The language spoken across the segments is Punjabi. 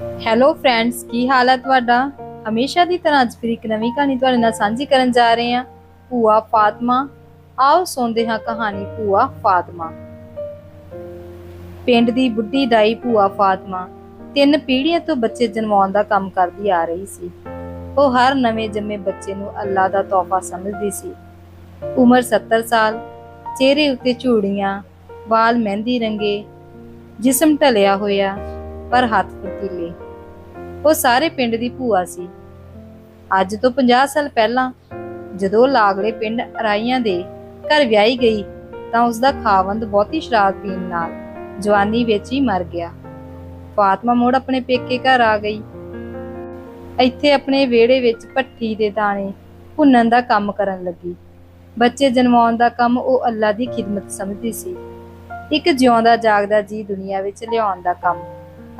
ਹੈਲੋ ਫਰੈਂਡਸ ਕੀ ਹਾਲ ਹੈ ਤੁਹਾਡਾ? ਹਮੇਸ਼ਾ ਦੀ ਤਰ੍ਹਾਂ ਅੱਜ ਫਿਰ ਇੱਕ ਨਵੀਂ ਕਹਾਣੀ ਤੁਹਾਡੇ ਨਾਲ ਸਾਂਝੀ ਕਰਨ ਜਾ ਰਹੇ ਹਾਂ। ਭੂਆ ਫਾਤਮਾ, ਆਓ ਸੁਣਦੇ ਹਾਂ ਕਹਾਣੀ ਭੂਆ ਫਾਤਮਾ। ਪਿੰਡ ਦੀ ਬੁੱਢੀ ਦਾਈ ਭੂਆ ਫਾਤਮਾ ਤਿੰਨ ਪੀੜ੍ਹੀਆਂ ਤੋਂ ਬੱਚੇ ਜਨਮਾਉਣ ਦਾ ਕੰਮ ਕਰਦੀ ਆ ਰਹੀ ਸੀ। ਉਹ ਹਰ ਨਵੇਂ ਜੰਮੇ ਬੱਚੇ ਨੂੰ ਅੱਲਾ ਦਾ ਤੋਹਫਾ ਸਮਝਦੀ ਸੀ। ਉਮਰ 70 ਸਾਲ, ਚਿਹਰੇ ਉੱਤੇ ਝੂੜੀਆਂ, ਵਾਲ ਮਹਿੰਦੀ ਰੰਗੇ, ਜਿਸਮ ਢਲਿਆ ਹੋਇਆ ਪਰ ਹੱਥ ਫੁਰਤੀਲੇ ਉਹ ਸਾਰੇ ਪਿੰਡ ਦੀ ਭੂਆ ਸੀ। ਅੱਜ ਤੋਂ 50 ਸਾਲ ਪਹਿਲਾਂ ਜਦੋਂ ਲਾਗਲੇ ਪਿੰਡ ਅਰਾਈਆਂ ਦੇ ਘਰ ਵਿਆਹੀ ਗਈ ਤਾਂ ਉਸ ਦਾ ਖਾਵੰਦ ਬਹੁਤੀ ਸ਼ਰਾਬ ਪੀਣ ਨਾਲ ਜਵਾਨੀ ਵਿੱਚ ਹੀ ਮਰ ਗਿਆ। ਫਾਤਮਾ ਮੋੜ ਆਪਣੇ ਪੇਕੇ ਘਰ ਆ ਗਈ। ਇੱਥੇ ਆਪਣੇ ਵਿਹੜੇ ਵਿੱਚ ਭੱਠੀ ਦੇ ਦਾਣੇ ਭੁੰਨਣ ਦਾ ਕੰਮ ਕਰਨ ਲੱਗੀ। ਬੱਚੇ ਜਨਮਾਉਣ ਦਾ ਕੰਮ ਉਹ ਅੱਲਾ ਦੀ ਖਿਦਮਤ ਸਮਝਦੀ ਸੀ। ਇੱਕ ਜਿਉਂਦਾ ਜਾਗਦਾ ਜੀ ਦੁਨੀਆ ਵਿੱਚ ਲਿਆਉਣ ਦਾ ਕੰਮ।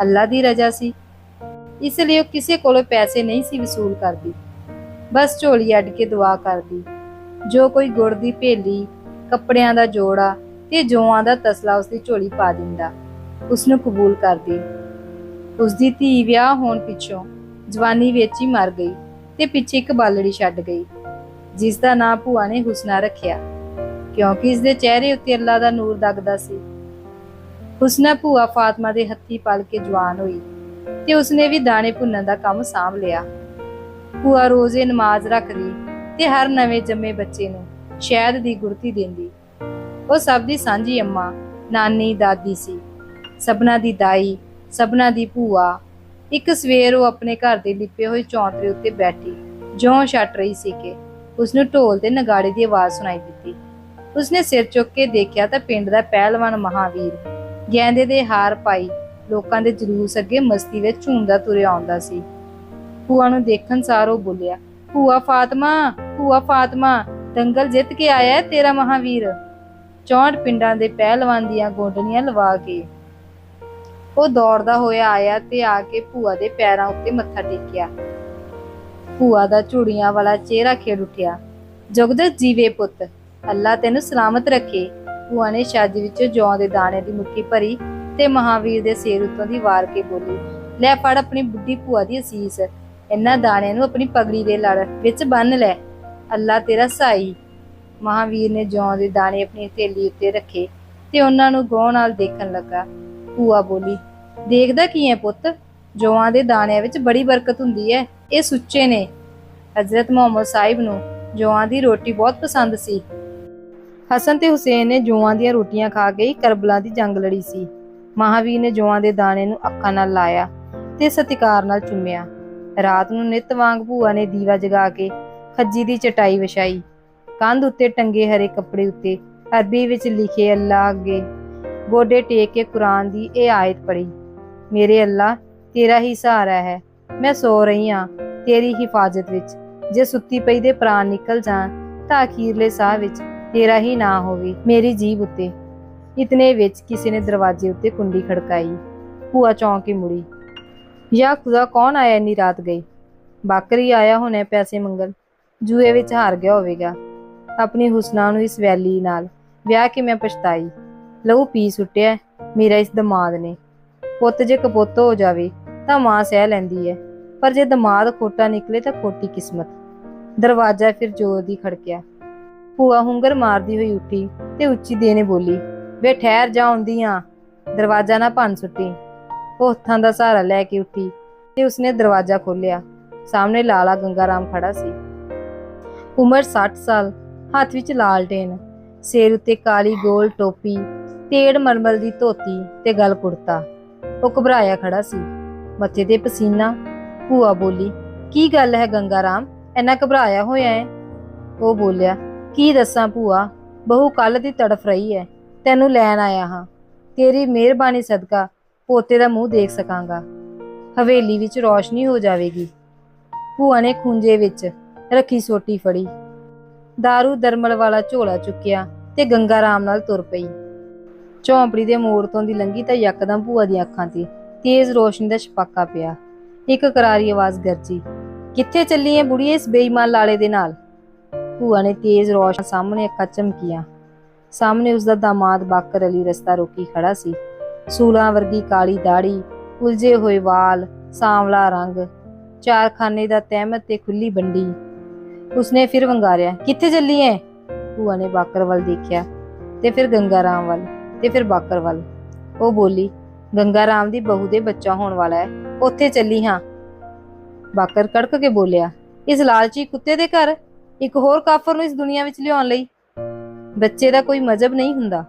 ਅੱਲਾ ਦੀ ਰਜ਼ਾ ਸੀ। ਇਸ ਲਈ ਉਹ ਕਿਸੇ ਕੋਲੋਂ ਪੈਸੇ ਨਹੀਂ ਸੀ ਵਸੂਲ ਕਰਦੀ। ਬਸ ਝੋਲੀ ਅੱਡ ਕੇ ਦੁਆ ਕਰਦੀ। ਜੋ ਕੋਈ ਗੁੜ ਦੀ ਭੇਲੀ, ਕੱਪੜਿਆਂ ਦਾ ਜੋੜਾ ਤੇ ਜੋਆਂ ਦਾ ਤਸਲਾ ਉਸ ਦੀ ਝੋਲੀ ਪਾ ਦਿੰਦਾ ਉਸ ਨੂੰ ਕਬੂਲ ਕਰਦੀ। ਉਸ ਦੀ ਧੀ ਵਿਆਹ ਹੋਣ ਪਿੱਛੋਂ ਜਵਾਨੀ ਵਿੱਚ ਹੀ ਮਰ ਗਈ ਤੇ ਪਿੱਛੇ ਇੱਕ ਬਾਲੜੀ ਛੱਡ ਗਈ ਜਿਸ ਦਾ ਨਾਂ ਭੂਆ ਨੇ ਹੁਸਨਾ ਰੱਖਿਆ, ਕਿਉਂਕਿ ਇਸ ਦੇ ਚਿਹਰੇ ਉੱਤੇ ਅੱਲਾ ਦਾ ਨੂਰ ਦਗਦਾ ਸੀ। ਹੁਸਨਾ ਭੂਆ ਫਾਤਮਾ ਦੇ ਹੱਥੀ ਪਲ ਕੇ ਜਵਾਨ ਹੋਈ ਤੇ ਉਸਨੇ ਵੀ ਦਾਣੇ ਭੁੰਨਣ ਦਾ ਕੰਮ ਸਾਂਭ ਲਿਆ। ਭੂਆ ਰੋਜ਼ੇ ਨਮਾਜ਼ ਰੱਖਦੀ ਤੇ ਹਰ ਨਵੇਂ ਜੰਮੇ ਬੱਚੇ ਨੂੰ ਸ਼ਹਿਦ ਦੀ ਗੁਰਤੀ ਦਿੰਦੀ। ਉਹ ਸਭ ਦੀ ਸਾਂਝੀ ਅੰਮਾ, ਨਾਨੀ, ਦਾਦੀ ਸੀ। ਸਭਨਾ ਦੀ ਦਾਈ, ਸਭਨਾ ਦੀ ਭੂਆ। ਇੱਕ ਸਵੇਰ ਉਹ ਆਪਣੇ ਘਰ ਦੇ ਲਿਪੇ ਹੋਏ ਚੌਂਤਰੇ ਉੱਤੇ ਬੈਠੀ, ਜਿਉਂ ਛੱਟ ਰਹੀ ਸੀ ਕਿ ਉਸਨੂੰ ਢੋਲ ਤੇ ਨਗਾੜੇ ਦੀ ਆਵਾਜ਼ ਸੁਣਾਈ ਦਿੱਤੀ। ਉਸਨੇ ਸਿਰ ਚੁੱਕ ਕੇ ਦੇਖਿਆ ਤਾਂ ਪਿੰਡ ਦਾ ਪਹਿਲਵਾਨ ਮਹਾਵੀਰ ਗੈਂਦੇ ਦੇ ਹਾਰ ਪਾਈ, ਲੋਕਾਂ ਦੇ ਜਲੂਸ ਅੱਗੇ ਮਸਤੀ ਵਿੱਚ ਝੂਮਦਾ ਤੁਰਿਆ ਆਉਂਦਾ ਸੀ। ਭੂਆ ਨੂੰ ਦੇਖਣ ਸਾਰ ਉਹ ਬੋਲਿਆ, ਭੂਆ ਫਾਤਮਾ ਭੂਆ ਫਾਤਮਾ, ਦੰਗਲ ਜਿੱਤ ਕੇ ਆਇਆ ਤੇਰਾ ਮਹਾਵੀਰ। 64 ਪਿੰਡਾਂ ਦੇ ਪਹਿਲਵਾਨ ਦੀਆਂ ਗੋਡਲੀਆਂ ਲਵਾ ਕੇ ਉਹ ਦੌੜਦਾ ਹੋਇਆ ਆਇਆ ਤੇ ਆ ਕੇ ਭੂਆ ਦੇ ਪੈਰਾਂ ਉੱਤੇ ਮੱਥਾ ਟੇਕਿਆ। ਭੂਆ ਦਾ ਝੂੜੀਆਂ ਵਾਲਾ ਚਿਹਰਾ ਖੇਡ ਉੱਠਿਆ, ਜਗਦਤ ਜੀਵੇ ਪੁੱਤ, ਅੱਲਾ ਤੈਨੂੰ ਸਲਾਮਤ ਰੱਖੇ। ਭੂਆ ਨੇ ਛੱਜ ਵਿੱਚੋਂ ਜੌਂ ਦੇ ਦਾਣੇ ਦੀ ਮੁੱਠੀ ਭਰੀ ਤੇ ਮਹਾਵੀਰ ਦੇ ਸਿਰ ਉੱਤੋਂ ਦੀ ਵਾਰ ਕੇ ਬੋਲੀ, ਲੈ ਫੜ ਆਪਣੀ ਬੁੱਢੀ ਭੂਆ ਦੀ ਅਸੀਸ, ਇਹਨਾਂ ਦਾਣਿਆਂ ਨੂੰ ਆਪਣੀ ਪਗੜੀ ਦੇ ਲੜ ਵਿੱਚ ਬੰਨ ਲੈ, ਅੱਲਾ ਤੇਰਾ ਸਾਈ। ਮਹਾਵੀਰ ਨੇ ਜੌਂ ਦੇ ਦਾਣੇ ਆਪਣੀ ਥੈਲੀ ਉੱਤੇ ਰੱਖੇ ਤੇ ਉਹਨਾਂ ਨੂੰ ਗੌਰ ਨਾਲ ਦੇਖਣ ਲੱਗਾ। ਭੂਆ ਬੋਲੀ, ਦੇਖਦਾ ਕੀ ਹੈ ਪੁੱਤ? ਜੌਆਂ ਦੇ ਦਾਣਿਆਂ ਵਿੱਚ ਬੜੀ ਬਰਕਤ ਹੁੰਦੀ ਹੈ ਇਹ ਸੁੱਚੇ ਨੇ। ਹਜ਼ਰਤ ਮੁਹੰਮਦ ਸਾਹਿਬ ਨੂੰ ਜੌਆਂ ਦੀ ਰੋਟੀ ਬਹੁਤ ਪਸੰਦ ਸੀ। ਹਸਨ ਤੇ ਹੁਸੈਨ ਨੇ ਜੌਆਂ ਦੀਆਂ ਰੋਟੀਆਂ ਖਾ ਕੇ ਹੀ ਕਰਬਲਾ ਦੀ ਜੰਗ ਲੜੀ ਸੀ। ਮਹਾਵੀਰ ਨੇ ਜੌਆਂ ਦੇ ਦਾਣੇ ਨੂੰ ਅੱਖਾਂ ਨਾਲ ਲਾਇਆ ਤੇ ਸਤਿਕਾਰ ਨਾਲ ਚੁੰਮਿਆ। ਰਾਤ ਨੂੰ ਨਿਤ ਵਾਂਗ ਭੂਆ ਨੇ ਦੀਵਾ ਜਗਾ ਕੇ ਖੱਜੀ ਦੀ ਚਟਾਈ ਵਿਛਾਈ। ਕੰਧ ਉੱਤੇ ਟੰਗੇ ਹਰੇ ਕੱਪੜੇ ਉੱਤੇ ਅਰਬੀ ਵਿੱਚ ਲਿਖੇ ਅੱਲਾ ਅੱਗੇ ਗੋਡੇ ਟੇਕ ਕੇ ਕੁਰਾਨ ਦੀ ਇਹ ਆਇਤ ਪੜ੍ਹੀ, ਮੇਰੇ ਅੱਲਾ ਤੇਰਾ ਹੀ ਸਹਾਰਾ ਹੈ। ਮੈਂ ਸੋ ਰਹੀ ਹਾਂ ਤੇਰੀ ਹਿਫਾਜ਼ਤ ਵਿੱਚ। ਜੇ ਸੁੱਤੀ ਪਈ ਦੇ ਪ੍ਰਾਣ ਨਿਕਲ ਜਾਣ ਤਾਂ ਅਖੀਰਲੇ ਸਾਹ ਵਿੱਚ ਤੇਰਾ ਹੀ ਨਾ ਹੋਵੇ ਮੇਰੀ ਜੀਬ ਉੱਤੇ। ਇਤਨੇ ਵਿੱਚ ਕਿਸੇ ਨੇ ਦਰਵਾਜ਼ੇ ਉੱਤੇ ਕੁੰਡੀ ਖੜਕਾਈ, ਭੂਆ ਚੌਂਕ ਕੇ ਮੁੜੀ। ਯਾ ਖੁਦਾ ਕੌਣ ਆਇਆ ਇੰਨੀ ਰਾਤ ਗਈ? ਬਾਕਰੀ ਆਇਆ ਹੋਣਾ ਪੈਸੇ ਮੰਗਣ, ਜੂਏ ਵਿੱਚ ਹਾਰ ਗਿਆ ਹੋਵੇਗਾ। ਆਪਣੀ ਹੁਸਨਾ ਨੂੰ ਇਸ ਵੈਲੀ ਨਾਲ ਵਿਆਹ ਕੇ ਮੈਂ ਪਛਤਾਈ? ਲਹੂ ਪੀ ਸੁੱਟਿਆ, ਮੇਰਾ ਇਸ ਦਮਾਦ ਨੇ। ਪੁੱਤ ਜੇ ਕਪੁੱਤ ਹੋ ਜਾਵੇ, ਤਾਂ ਮਾਂ ਸਹਿ ਲੈਂਦੀ ਹੈ ਪਰ ਜੇ ਦਮਾਦ ਖੋਟਾ ਨਿਕਲੇ ਤਾਂ ਖੋਟੀ ਕਿਸਮਤ। ਦਰਵਾਜ਼ਾ ਫਿਰ ਜ਼ੋਰ ਦੀ ਖੜਕਿਆ। ਭੂਆ ਹੁੰਗਰ ਮਾਰਦੀ ਹੋਈ ਉੱਠੀ ਤੇ ਉੱਚੀ ਦੇ ਨੇ ਬੋਲੀ, ਵੇ ਠਹਿਰ ਜਾ ਆਉਂਦੀ ਆਂ, ਦਰਵਾਜ਼ਾ ਨਾ ਭੰਨ ਸੁੱਟੀ। ਉਹ ਹੱਥਾਂ ਦਾ ਸਹਾਰਾ ਲੈ ਕੇ ਉੱਠੀ ਤੇ ਉਸਨੇ ਦਰਵਾਜ਼ਾ ਖੋਲ੍ਹਿਆ। ਸਾਹਮਣੇ ਲਾਲਾ ਗੰਗਾਰਾਮ ਖੜਾ ਸੀ। ਉਮਰ 60 ਸਾਲ, ਹੱਥ ਵਿੱਚ ਲਾਲਟੇਨ ਸਿਰ ਉੱਤੇ ਕਾਲੀ ਗੋਲ ਟੋਪੀ, ਤੇੜ ਮਰਮਲ ਦੀ ਧੋਤੀ ਤੇ ਗਲ ਕੁੜਤਾ। ਉਹ ਘਬਰਾਇਆ ਖੜਾ ਸੀ। ਮੱਥੇ ਤੇ ਪਸੀਨਾ, ਭੂਆ ਬੋਲੀ, ਕੀ ਗੱਲ ਹੈ ਗੰਗਾਰਾਮ? ਇੰਨਾ ਘਬਰਾਇਆ ਹੋਇਆ ਹੈ? ਉਹ ਬੋਲਿਆ ਕੀ ਦੱਸਾਂ ਭੂਆ? ਬਹੂ ਕੱਲ ਦੀ ਤੜਫ ਰਹੀ ਹੈ ਤੈਨੂੰ ਲੈਣ ਆਇਆ ਹਾਂ। ਤੇਰੀ ਮਿਹਰਬਾਨੀ ਸਦਕਾ ਪੋਤੇ ਦਾ ਮੂੰਹ ਦੇਖ ਸਕਾਂਗਾ। ਹਵੇਲੀ ਵਿੱਚ ਰੋਸ਼ਨੀ ਹੋ ਜਾਵੇਗੀ। ਭੂਆ ਨੇ ਖੁੰਝੇ ਵਿੱਚ ਰੱਖੀ ਸੋਟੀ ਫੜੀ। दारू ਦਰਮਲ ਵਾਲਾ ਝੋਲਾ ਚੁੱਕਿਆ ਤੇ ਗੰਗਾ ਰਾਮ ਨਾਲ ਤੁਰ ਪਈ। ਝੌਂਪੜੀ ਦੇ ਮੋੜ ਤੋਂ ਦੀ ਲੰਗੀ ਤਾਂ ਯਕਦਮ ਭੂਆ ਦੀਆਂ ਅੱਖਾਂ ਤੇ ਤੇਜ਼ ਰੋਸ਼ਨੀ ਦਾ ਛਪਾਕਾ ਪਿਆ। ਇੱਕ ਕਰਾਰੀ ਆਵਾਜ਼ ਗਰਜੀ, ਕਿੱਥੇ ਚੱਲੀ ਏ ਬੁੜੀਏ ਇਸ ਬੇਈਮਾਨ ਲਾਲੇ ਦੇ ਨਾਲ? ਭੂਆ ਨੇ ਤੇਜ਼ ਰੋਸ਼ਨ ਸਾਹਮਣੇ ਅੱਖਾਂ ਚਮਕੀਆਂ। ਸਾਹਮਣੇ ਉਸ ਦਾ ਦਾਮਾਦ ਬਾਕਰ ਅਲੀ ਰਸਤਾ ਰੋਕੀ ਖੜਾ ਸੀ। ਸੂਲਾਂ ਵਰਗੀ ਕਾਲੀ ਦਾੜੀ ਉਲਝੇ ਹੋਏ ਵਾਲ, ਸਾਂਵਲਾ ਰੰਗ, ਚਾਰਖਾਨੇ ਦਾ ਤਹਿਮਤ ਤੇ ਖੁੱਲੀ ਬੰਡੀ ਉਸਨੇ ਫਿਰ ਵੰਗਾਰਿਆ, ਕਿੱਥੇ ਚੱਲੀ ਐ? ਭੂਆ ਨੇ ਬਾਕਰ ਵੱਲ ਦੇਖਿਆ, ਤੇ ਫਿਰ ਗੰਗਾ ਰਾਮ ਵੱਲ, ਤੇ ਫਿਰ ਬਾਕਰ ਵੱਲ। ਉਹ ਬੋਲੀ ਗੰਗਾ ਰਾਮ ਦੀ ਬਹੂ ਦੇ ਬੱਚਾ ਹੋਣ ਵਾਲਾ ਹੈ ਉੱਥੇ ਚੱਲੀ ਹਾਂ। ਬਾਕਰ ਕੜਕ ਕੇ ਬੋਲਿਆ, ਇਸ ਲਾਲਚੀ ਕੁੱਤੇ ਦੇ ਘਰ? ਇੱਕ ਹੋਰ ਕਾਫਰ ਨੂੰ ਇਸ ਦੁਨੀਆ ਵਿੱਚ ਲਿਆਉਣ ਲਈ ਬੱਚੇ ਦਾ ਕੋਈ ਮਜ਼ਹਬ ਨਹੀਂ ਹੁੰਦਾ।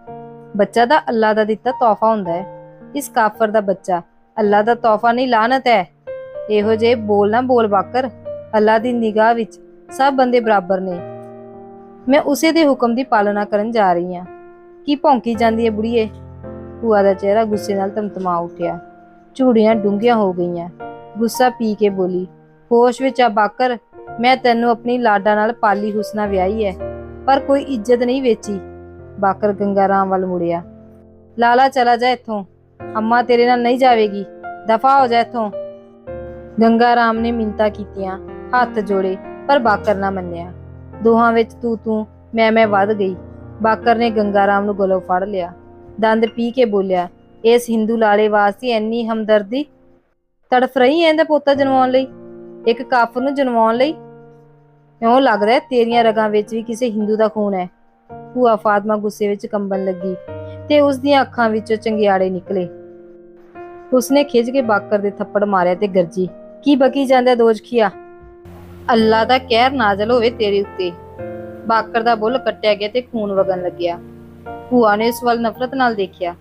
ਬੱਚਾ ਦਾ ਅੱਲਾ ਦਾ ਦਿੱਤਾ ਤੋਹਫਾ ਹੁੰਦਾ ਹੈ। ਇਸ ਕਾਫਰ ਦਾ ਬੱਚਾ ਅੱਲਾ ਦਾ ਤੋਹਫਾ ਨਹੀਂ ਲਾਨਤ ਹੈ। ਇਹੋ ਜੇ ਬੋਲ ਨਾ ਬੋਲ ਬਾਕਰ ਅੱਲਾ ਦੀ ਨਿਗਾਹ ਵਿੱਚ ਸਭ ਬੰਦੇ ਬਰਾਬਰ ਨੇ। ਮੈਂ ਉਸੇ ਦੇ ਹੁਕਮ ਦੀ ਪਾਲਣਾ ਕਰਨ ਜਾ ਰਹੀ ਹਾਂ। ਕੀ ਭੌਂਕੀ ਜਾਂਦੀ ਹੈ ਬੁੜੀਏ? ਭੂਆ ਦਾ ਚਿਹਰਾ ਗੁੱਸੇ ਨਾਲ ਤਮਤਮਾ ਉੱਠਿਆ। ਝੂੜੀਆਂ ਡੂੰਘੀਆਂ ਹੋ ਗਈਆਂ। ਗੁੱਸਾ ਪੀ ਕੇ ਬੋਲੀ, ਹੋਸ਼ ਵਿੱਚ ਆ ਬਾਕਰ ਮੈਂ ਤੈਨੂੰ ਆਪਣੀ ਲਾਡਾ ਨਾਲ ਪਾਲੀ ਹੁਸਨਾ ਵਿਆਹੀ ਹੈ ਪਰ ਕੋਈ ਇੱਜ਼ਤ ਨਹੀਂ ਵੇਚੀ। ਬਾਕਰ ਗੰਗਾ ਰਾਮ ਵੱਲ ਮੁੜਿਆ। ਲਾਲਾ ਚਲਾ ਜਾ ਇੱਥੋਂ, ਅੰਮਾ ਤੇਰੇ ਨਾਲ ਨਹੀਂ ਜਾਵੇਗੀ, ਦਫਾ ਹੋ ਜਾ ਇੱਥੋਂ। ਗੰਗਾ ਰਾਮ ਨੇ ਮਿੰਤਾ ਕੀਤੀਆਂ, ਹੱਥ ਜੋੜੇ, ਪਰ ਬਾਕਰ ਨਾ ਮੰਨਿਆ। ਦੋਹਾਂ ਵਿੱਚ ਤੂੰ ਤੂੰ, ਮੈਂ ਮੈਂ ਵੱਧ ਗਈ। ਬਾਕਰ ਨੇ ਗੰਗਾ ਰਾਮ ਨੂੰ ਗਲੋਂ ਫੜ ਲਿਆ। ਦੰਦ ਪੀ ਕੇ ਬੋਲਿਆ, ਇਸ ਹਿੰਦੂ ਲਾਲੇ ਵਾਸਤੇ ਇੰਨੀ ਹਮਦਰਦੀ? ਤੜਫ ਰਹੀ ਐ ਇਹਦਾ ਪੋਤਾ ਜਨਮਾਉਣ ਲਈ? ਇੱਕ ਕਾਫਰ ਨੂੰ ਜਨਵਾਉਣ ਲਈ ਇਉਂ ਲੱਗਦਾ ਹੈ, ਤੇਰੀਆਂ ਰਗਾਂ ਵਿੱਚ ਵੀ ਕਿਸੇ ਹਿੰਦੂ ਦਾ ਖੂਨ ਹੈ। ਭੂਆ ਫਾਤਮਾ ਗੁੱਸੇ ਵਿੱਚ ਕੰਬਣ ਲੱਗੀ ਤੇ ਉਸ ਦੀਆਂ ਅੱਖਾਂ ਵਿੱਚੋਂ ਚੰਗਿਆੜੇ ਨਿਕਲੇ। ਉਸਨੇ ਖਿੱਚ ਕੇ ਬਾਕਰ ਦੇ ਥੱਪੜ ਮਾਰਿਆ ਤੇ ਗਰਜੀ, ਕੀ ਬਕੀ ਜਾਂਦਾ ਦੋਜਖੀਆ ਅੱਲਾ ਦਾ ਕਹਿਰ ਨਾਜ਼ਲ ਹੋਵੇ ਤੇਰੇ ਉੱਤੇ। ਬਾਕਰ ਦਾ ਬੁੱਲ ਕੱਟਿਆ ਗਿਆ ਤੇ ਖੂਨ ਵਗਣ ਲੱਗਿਆ। ਭੂਆ ਨੇ ਇਸ ਵੱਲ ਨਫ਼ਰਤ ਨਾਲ ਦੇਖਿਆ।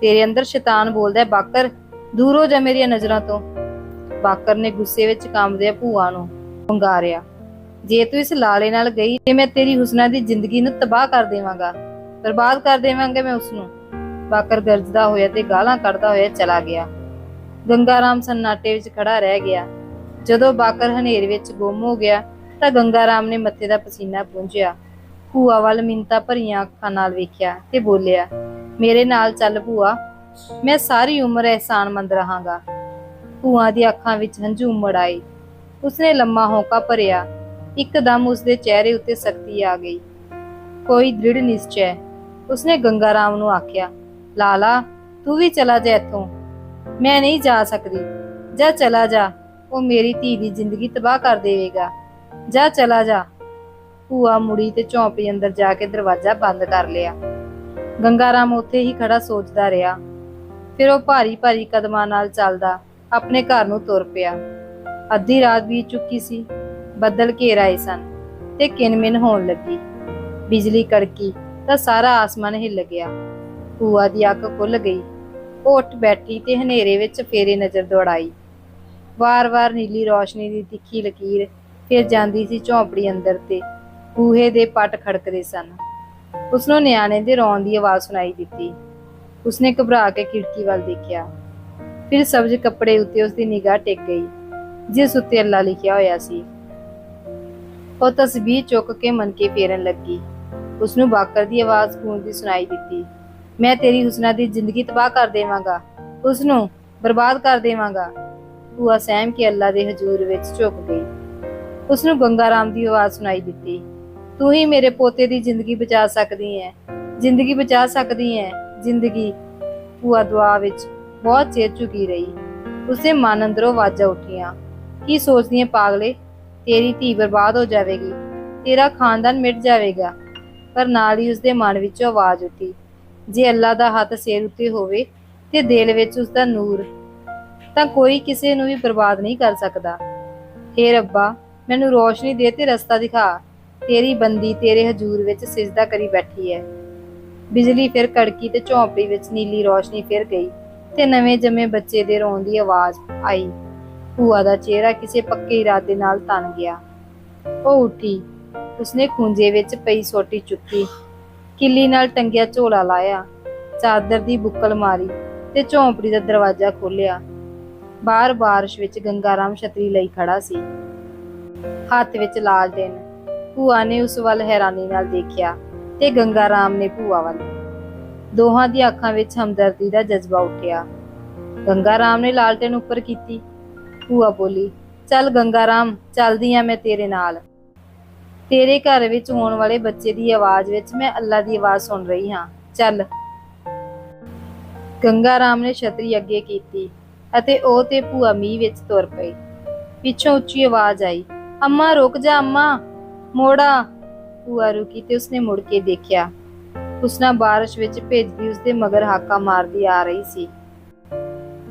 ਤੇਰੇ ਅੰਦਰ ਸ਼ੈਤਾਨ ਬੋਲਦਾ ਹੈ, ਬਾਕਰ, ਦੂਰ ਹੋ ਜਾ ਮੇਰੀਆਂ ਨਜ਼ਰਾਂ ਤੋਂ। ਬਾਕਰ ਨੇ ਗੁੱਸੇ ਵਿੱਚ ਕੰਬਦੇ ਭੂਆ ਨੂੰ ਵੰਗਾਰਿਆ ਜੇ ਤੂੰ ਇਸ ਲਾਲੇ ਨਾਲ ਗਈ, ਤੇ ਮੈਂ ਤੇਰੀ ਹੁਸਨਾ ਦੀ ਜ਼ਿੰਦਗੀ ਨੂੰ ਤਬਾਹ ਕਰ ਦੇਵਾਂਗਾ। ਬਰਬਾਦ ਕਰ ਦੇਵਾਂਗਾ ਮੈਂ ਉਸ ਨੂੰ ਬਾਕਰ ਗਰਜਦਾ ਹੋਇਆ ਤੇ ਗਾਲਾਂ ਕੱਢਦਾ ਹੋਇਆ ਚਲਾ ਗਿਆ। ਗੰਗਾ ਰਾਮ ਸੰਨਾਟੇ ਵਿੱਚ ਖੜਾ ਰਹਿ ਗਿਆ। ਜਦੋਂ ਬਾਕਰ ਹਨੇਰ ਵਿੱਚ ਗੁੰਮ ਹੋ ਗਿਆ, ਤਾਂ ਗੰਗਾ ਰਾਮ ਨੇ ਮੱਥੇ ਦਾ ਪਸੀਨਾ ਪੂੰਝਿਆ। ਭੂਆ ਵੱਲ ਮਿੰਤਾ ਭਰੀਆਂ ਅੱਖਾਂ ਨਾਲ ਵੇਖਿਆ ਤੇ ਬੋਲਿਆ, ਮੇਰੇ ਨਾਲ ਚੱਲ ਭੂਆ, ਮੈਂ ਸਾਰੀ ਉਮਰ ਅਹਿਸਾਨਮੰਦ ਰਹਾਂਗਾ। ਭੂਆ ਦੀ ਅੱਖਾਂ ਵਿੱਚ ਹੰਝੂ ਉਮੜ ਆਏ। ਉਸਨੇ ਲੰਮਾ ਹੌਂਕਾ ਭਰਿਆ। ਇੱਕਦਮ ਉਸਦੇ ਚਿਹਰੇ ਉੱਤੇ ਸਖਤੀ ਆ ਗਈ। ਕੋਈ ਦ੍ਰਿੜ ਨਿਸ਼ਚੈ। ਉਸਨੇ ਗੰਗਾ ਨੂੰ ਆਖਿਆ, ਲਾਲਾ, ਤੂੰ ਵੀ ਚਲਾ ਜਾ ਇੱਥੋਂ। ਮੈਂ ਨਹੀਂ ਜਾ ਸਕਦੀ। ਜਾ ਚਲਾ ਜਾ। ਉਹ ਮੇਰੀ ਧੀ ਦੀ ਜ਼ਿੰਦਗੀ ਤਬਾਹ ਕਰ ਦੇਵੇਗਾ। ਜਾ ਚਲਾ ਜਾ। ਭੂਆ ਮੁੜੀ ਤੇ ਝੌਂਪੜੀ ਅੰਦਰ ਜਾ ਕੇ ਦਰਵਾਜ਼ਾ ਬੰਦ ਕਰ ਲਿਆ। ਗੰਗਾ ਰਾਮ ਉੱਥੇ ਹੀ ਖੜਾ ਸੋਚਦਾ ਰਿਹਾ। ਫਿਰ ਉਹ ਭਾਰੀ ਭਾਰੀ ਕਦਮਾਂ ਨਾਲ ਚੱਲਦਾ ਆਪਣੇ ਘਰ ਨੂੰ ਤੁਰ ਪਿਆ। ਅੱਧੀ ਰਾਤ ਬੀਤ ਚੁੱਕੀ ਸੀ। ਬੱਦਲ ਘੇਰ ਆਏ ਸਨ ਤੇ ਕਿਨਮਿਨ ਹੋਣ ਲੱਗੀ। ਬਿਜਲੀ ਕੜਕੀ ਤਾਂ ਸਾਰਾ ਆਸਮਾਨ ਹਿੱਲ ਗਿਆ। ਭੂਆ ਦੀ ਅੱਖ ਖੁੱਲ ਗਈ। ਉਹ ਉੱਠ ਬੈਠੀ ਤੇ ਹਨੇਰੇ ਵਿੱਚ ਫੇਰੇ ਨਜ਼ਰ ਦੌੜਾਈ। ਵਾਰ-ਵਾਰ ਨੀਲੀ ਰੋਸ਼ਨੀ ਦੀ ਤਿੱਖੀ ਲਕੀਰ ਫਿਰ ਜਾਂਦੀ ਸੀ ਝੌਂਪੜੀ ਅੰਦਰ ਤੇ। ਬੂਹੇ ਦੇ ਪੱਟ ਖੜਕਦੇ ਸਨ। ਉਸਨੂੰ ਨਿਆਣੇ ਦੇ ਰੋਣ ਦੀ ਆਵਾਜ਼ ਸੁਣਾਈ ਦਿੱਤੀ। ਉਸਨੇ ਘਬਰਾ ਕੇ ਖਿੜਕੀ ਵੱਲ ਦੇਖਿਆ। ਫਿਰ ਸਬਜ਼ ਕੱਪੜੇ ਉੱਤੇ ਉਸਦੀ ਨਿਗਾਹ ਟਿਕ ਗਈ, ਜਿਸ ਉੱਤੇ ਅੱਲਾ ਲਿਖਿਆ ਹੋਇਆ ਸੀ। ਉਹ ਤਸਬੀਹ ਚੁੱਕ ਕੇ ਮਨ ਫੇਰਨ ਲੱਗੀ। ਉਸਨੂੰ ਬਾਕਰ ਦੀ ਆਵਾਜ਼ ਗੂੰਜਦੀ ਸੁਣਾਈ ਦਿੱਤੀ, ਮੈਂ ਤੇਰੀ ਹੁਸਨਾ ਦੀ ਜ਼ਿੰਦਗੀ ਤਬਾਹ ਕਰ ਦੇਵਾਂਗਾ। ਉਸਨੂੰ ਬਰਬਾਦ ਕਰ ਦੇਵਾਂਗਾ। ਭੂਆ ਸਹਿਮ ਕੇ ਅੱਲਾ ਦੇ ਹਜ਼ੂਰ ਵਿੱਚ ਝੁਕ ਗਈ। ਉਸਨੂੰ ਗੰਗਾ ਰਾਮ ਦੀ ਆਵਾਜ਼ ਸੁਣਾਈ ਦਿੱਤੀ, ਤੂੰ ਹੀ ਮੇਰੇ ਪੋਤੇ ਦੀ ਜ਼ਿੰਦਗੀ ਬਚਾ ਸਕਦੀ ਹੈ। ਜ਼ਿੰਦਗੀ ਬਚਾ ਸਕਦੀ ਹੈ। ਜ਼ਿੰਦਗੀ। ਭੂਆ ਦੁਆ ਵਿੱਚ ਬਹੁਤ ਚਿਰ ਝੁਕੀ ਰਹੀ। ਉਸਦੇ ਮਨ ਅੰਦਰੋਂ ਆਵਾਜ਼ਾਂ ਉੱਠੀਆਂ। ਕੀ ਸੋਚਦੀ ਹੈ ਪਾਗਲੇ? ਤੇਰੀ ਧੀ ਬਰਬਾਦ ਹੋ ਜਾਵੇਗੀ। ਤੇਰਾ ਖਾਨਦਾਨ ਮਿਟ ਜਾਵੇਗਾ। ਪਰ ਨਾਲ ਹੀ ਉਸਦੇ ਮਨ ਵਿੱਚੋਂ ਆਵਾਜ਼ ਉੱਠੀ। ਜੇ ਅੱਲਾ ਦਾ ਹੱਥ ਸਿਰ ਉੱਤੇ ਹੋਵੇ ਤੇ ਦਿਲ ਵਿੱਚ ਉਸ ਨੂਰ, ਤਾਂ ਕੋਈ ਕਿਸੇ ਨੂੰ ਵੀ ਬਰਬਾਦ ਨਹੀਂ ਕਰ ਸਕਦਾ। ਏ ਰੱਬਾ, ਮੈਨੂੰ ਰੋਸ਼ਨੀ ਦੇ ਤੇ ਰਸਤਾ ਦਿਖਾ। ਤੇਰੀ ਬੰਦੀ ਤੇਰੇ ਹਜ਼ੂਰ ਵਿੱਚ ਸਿਜਦਾ ਕਰੀ ਬੈਠੀ ਹੈ। ਬਿਜਲੀ ਫਿਰ ਕੜਕੀ ਤੇ ਝੌਂਪੜੀ ਵਿੱਚ ਨੀਲੀ ਰੋਸ਼ਨੀ ਫਿਰ ਗਈ। ਤੇ ਨਵੇਂ ਜੰਮੇ ਬੱਚੇ ਦੇ ਰੋਣ ਦੀ ਆਵਾਜ਼ ਆਈ। ਭੂਆ ਦਾ ਚਿਹਰਾ ਕਿਸੇ ਪੱਕੇ ਇਰਾਦੇ ਨਾਲ ਤਨ ਗਿਆ। ਉਹ ਉੱਠੀ। ਉਸਨੇ ਖੂੰਜੇ ਵਿੱਚ ਪਈ ਸੋਟੀ ਚੁੱਕੀ। ਕਿੱਲੀ ਨਾਲ ਟੰਗਿਆ ਝੋਲਾ ਲਾਇਆ। ਚਾਦਰ ਦੀ ਬੁੱਕਲ ਮਾਰੀ ਤੇ ਝੌਂਪੜੀ ਦਾ ਦਰਵਾਜ਼ਾ ਖੋਲ੍ਹਿਆ। ਬਾਹਰ ਬਾਰਿਸ਼ ਵਿੱਚ ਗੰਗਾ ਰਾਮ ਛਤਰੀ ਲਈ ਖੜਾ ਸੀ। ਹੱਥ ਵਿੱਚ ਲਾਲ ਦਿਨ ਭੂਆ ਨੇ ਉਸ ਵੱਲ ਹੈਰਾਨੀ ਨਾਲ ਦੇਖਿਆ ਤੇ ਗੰਗਾ ਰਾਮ ਨੇ ਭੂਆ ਵੱਲ ਦੋਹਾਂ ਦੀਆਂ ਅੱਖਾਂ ਵਿੱਚ ਹਮਦਰਦੀ ਦਾ ਜਜ਼ਬਾ ਉੱਠਿਆ। ਗੰਗਾ ਰਾਮ ਨੇ ਲਾਲਟੇਨ ਉੱਪਰ ਕੀਤੀ। ਭੂਆ ਬੋਲੀ, ਚੱਲ ਗੰਗਾ ਰਾਮ, ਚੱਲਦੀ ਆ ਮੈਂ ਤੇਰੇ ਨਾਲ। ਤੇਰੇ ਘਰ ਵਿੱਚ ਹੋਣ ਵਾਲੇ ਬੱਚੇ ਦੀ ਆਵਾਜ਼ ਵਿੱਚ ਮੈਂ ਅੱਲਾ ਦੀ ਆਵਾਜ਼ ਸੁਣ ਰਹੀ ਹਾਂ। ਚੱਲ। ਗੰਗਾ ਰਾਮ ਨੇ ਛਤਰੀ ਅੱਗੇ ਕੀਤੀ ਅਤੇ ਉਹ ਤੇ ਭੂਆ ਮੀਂਹ ਵਿੱਚ ਤੁਰ ਪਈ ਪਿੱਛੋਂ ਉੱਚੀ ਆਵਾਜ਼ ਆਈ, ਅੰਮਾ ਰੁਕ ਜਾ ਅੰਮਾ, ਮੋੜਾ। ਭੂਆ ਰੁਕੀ ਤੇ ਉਸਨੇ ਮੁੜ ਕੇ ਦੇਖਿਆ। ਹੁਸਨਾ ਬਾਰਿਸ਼ ਵਿੱਚ ਭਿੱਜਦੀ ਉਸਦੇ ਮਗਰ ਹਾਕਾ ਮਾਰਦੀ ਆ ਰਹੀ ਸੀ।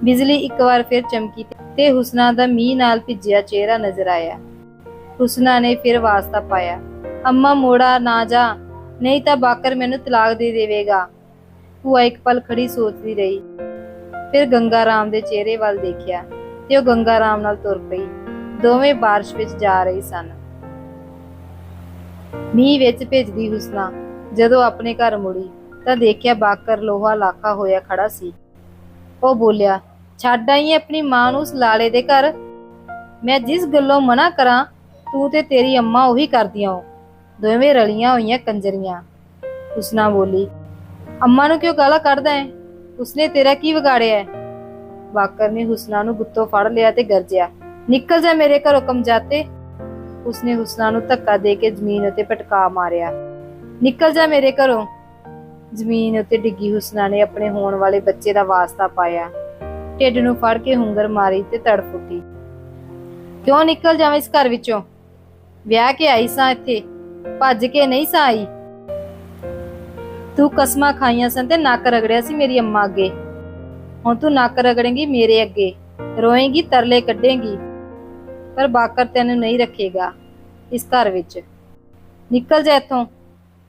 ਬਿਜਲੀ ਇੱਕ ਵਾਰ ਫਿਰ ਚਮਕੀ ਤੇ ਹੁਸਨਾ ਦਾ ਮੀਂਹ ਨਾਲ ਭਿੱਜਿਆ ਚਿਹਰਾ ਨਜ਼ਰ ਆਇਆ। ਹੁਸਨਾ ਨੇ ਫਿਰ ਵਾਸਤਾ ਪਾਇਆ। ਅੰਮਾ, ਮੋੜਾ ਨਾ ਜਾ, ਨਹੀਂ ਤਾਂ ਬਾਕਰ ਮੈਨੂੰ ਤਲਾਕ ਦੇ ਦੇਵੇਗਾ। ਭੂਆ ਇੱਕ ਪਲ ਖੜੀ ਸੋਚਦੀ ਰਹੀ। ਫਿਰ ਗੰਗਾ ਰਾਮ ਦੇ ਚਿਹਰੇ ਵੱਲ ਦੇਖਿਆ ਤੇ ਉਹ ਗੰਗਾ ਰਾਮ ਨਾਲ ਤੁਰ ਪਈ। ਦੋਵੇਂ ਬਾਰਿਸ਼ ਵਿੱਚ ਜਾ ਰਹੇ ਸਨ। ਮੀਂਹ ਵਿੱਚ ਭਿੱਜਦੀ ਹੁਸਨਾ ਜਦੋਂ ਆਪਣੇ ਘਰ ਮੁੜੀ ਤਾਂ ਦੇਖਿਆ ਬਾਕਰ ਲੋਹਾ ਲਾਖਾ ਹੋਇਆ ਖੜਾ ਸੀ। ਉਹ ਬੋਲਿਆ, ਛੱਡ ਆਈ ਆਪਣੀ ਮਾਂ ਨੂੰ ਉਸ ਲਾਲੇ ਦੇ ਘਰ। ਮੈਂ ਜਿਸ ਗੱਲੋਂ ਮਨਾ ਕਰਾਂ, ਤੂੰ ਤੇ ਤੇਰੀ ਅੰਮਾ ਉਹੀ ਕਰਦੀਆਂ ਹੋ ਦੋਵੇਂ ਰਲੀਆਂ ਹੋਈਆਂ ਕੰਜਰੀਆਂ। ਹੁਸਨਾ ਬੋਲੀ, ਅੰਮਾ ਨੂੰ ਕਿਉਂ ਗਾਲਾਂ ਕੱਢਦਾ ਹੈ ਉਸਨੇ ਤੇਰਾ ਕੀ ਵਿਗਾੜਿਆ ਹੈ ਬਾਕਰ ਨੇ ਹੁਸਨਾ ਨੂੰ ਗੁੱਤੋਂ ਫੜ ਲਿਆ ਤੇ ਗਰਜਿਆ, ਨਿਕਲ ਜਾ ਮੇਰੇ ਘਰੋਂ ਕਮਜਾਤੇ ਉਸਨੇ ਹੁਸਨਾ ਨੂੰ ਧੱਕਾ ਦੇ ਕੇ ਜ਼ਮੀਨ ਉੱਤੇ ਪਟਕਾ ਮਾਰਿਆ। ਨਿਕਲ ਜਾ ਮੇਰੇ ਘਰੋਂ। ਜ਼ਮੀਨ ਉੱਤੇ ਡਿੱਗੀ ਹੁਸਨਾ ਨੇ ਆਪਣੇ ਹੋਣ ਵਾਲੇ ਬੱਚੇ ਦਾ ਵਾਸਤਾ ਪਾਇਆ। ਢਿੱਡ ਨੂੰ ਫੜ ਕੇ ਹੁੰਗਰ ਮਾਰੀ ਤੇ ਤੜਫ ਉੱਠੀ। ਕਿਉਂ ਨਿਕਲ ਜਾਵੇਂ ਇਸ ਘਰ ਵਿੱਚੋਂ? ਵਿਆਹ ਕੇ ਆਈ ਸਾਂ ਇੱਥੇ। ਭੱਜ ਕੇ ਨਹੀਂ ਸਾਂ ਆਈ? ਤੂੰ ਕਸਮਾਂ ਖਾਈਆਂ ਸਨ ਤੇ ਨੱਕ ਰਗੜਿਆ ਸੀ ਮੇਰੀ ਅੰਮਾ ਅੱਗੇ। ਹੁਣ ਤੂੰ ਨੱਕ ਰਗੜੇਂਗੀ ਮੇਰੇ ਅੱਗੇ। ਰੋਏਂਗੀ, ਤਰਲੇ ਕੱਢੇਂਗੀ। ਪਰ ਬਾਕਰ ਤੈਨੂੰ ਨਹੀਂ ਰੱਖੇਗਾ ਇਸ ਘਰ ਵਿੱਚ। ਨਿਕਲ ਜਾ ਇੱਥੋਂ।